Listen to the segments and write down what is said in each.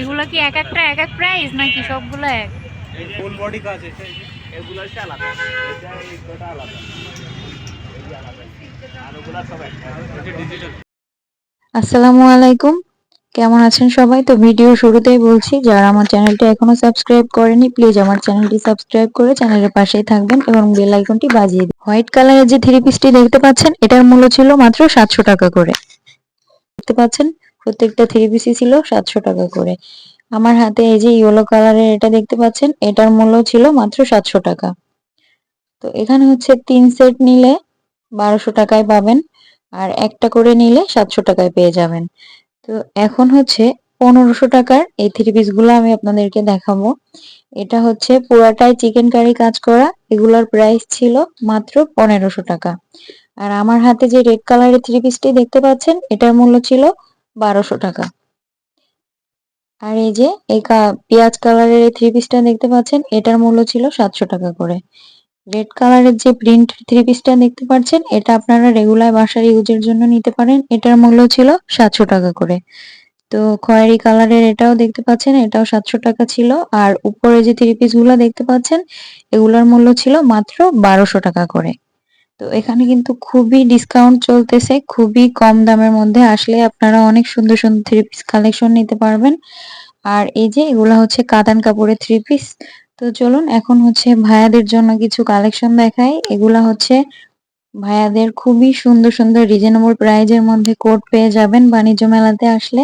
এগুলো কি এক একটা এক এক প্রাইস নাকি সবগুলো এক? ফুল বডি কাজ এটা এগুলো হচ্ছে আলাদা। এটা এই দুটো আলাদা। এই যে আলাদা আর ওগুলা সব একটা এটা ডিজিটাল আসসালামু আলাইকুম। কেমন আছেন সবাই? তো ভিডিও শুরুতেই বলছি যারা আমার চ্যানেলটি এখনও সাবস্ক্রাইব করেনি প্লিজ আমার চ্যানেলটি সাবস্ক্রাইব করে চ্যানেলের পাশেই থাকবেন এবং বেল আইকনটি বাজিয়ে দিন। হোয়াইট কালারের যে থ্রি পিসটি দেখতে পাচ্ছেন এটার মূল্য ছিল মাত্র সাতশো টাকা করে। দেখতে পাচ্ছেন প্রত্যেকটা থ্রি পিসই ছিল সাতশো টাকা করে। আমার হাতে এই যে ইয়েলো কালারের এটা দেখতে পাচ্ছেন, এটার মূল্য ছিল মাত্র সাতশো টাকা। তো এখানে হচ্ছে তিন সেট নিলে বারোশো টাকায় পাবেন, আর একটা করে নিলে সাতশো টাকায় পেয়ে যাবেন। তো এখন হচ্ছে পনেরোশো টাকার এই থ্রি পিসগুলো আমি আপনাদেরকে দেখাবো। এটা হচ্ছে পুরাটাই চিকেন কারি কাজ করা, এগুলোর প্রাইস ছিল মাত্র পনেরোশো টাকা। আর আমার হাতে যে রেড কালারের থ্রি পিসটি দেখতে পাচ্ছেন, এটার মূল্য ছিল বারোশো টাকা। আর এই যে, এই পেঁয়াজ কালারের এই থ্রি পিসটা দেখতে পাচ্ছেন, এটার মূল্য ছিল সাতশো টাকা করে। রেড কালারের যে প্রিন্ট থ্রি পিসটা দেখতে পাচ্ছেন, এটা আপনারা রেগুলার বাসার ইউজের জন্য নিতে পারেন, এটার মূল্য ছিল সাতশো টাকা করে। তো খয়েরি কালারের এটাও দেখতে পাচ্ছেন, এটাও সাতশো টাকা ছিল। আর উপরে যে থ্রি পিসগুলো দেখতে পাচ্ছেন, এগুলোর মূল্য ছিল মাত্র বারোশো টাকা করে। তো এখানে কিন্তু খুবই ডিসকাউন্ট চলতেছে, খুবই কম দামের মধ্যে আসলে আপনারা অনেক সুন্দর সুন্দর থ্রি পিস কালেকশন নিতে পারবেন। আর এই যে এগুলা হচ্ছে কাতান কাপড়ের থ্রি পিস তো চলুন এখন হচ্ছে ভাইয়াদের জন্য কিছু কালেকশন দেখাই। এগুলা হচ্ছে ভাইয়াদের খুবই সুন্দর সুন্দর রিজনেবল প্রাইজের মধ্যে কোট পেয়ে যাবেন বাণিজ্য মেলাতে আসলে।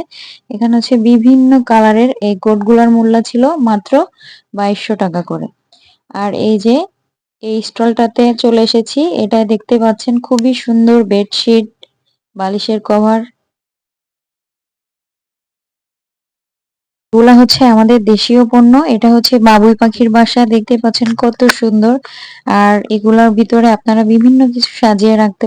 এখানে হচ্ছে বিভিন্ন কালারের এই কোটগুলোর মূল্য ছিল মাত্র বাইশশো টাকা করে। আর এই যে এই স্টলটাতে চলে এসেছি। এটা দেখতে পাচ্ছেন খুবই সুন্দর বেডশিট, বালিশের কভার। এগুলা হচ্ছে আমাদের দেশীয় পণ্য। এটা হচ্ছে বাবুই পাখির বাসা। দেখতে পাচ্ছেন কত সুন্দর। আর এগুলার ভিতরে আপনারা বিভিন্ন কিছু সাজিয়ে রাখতে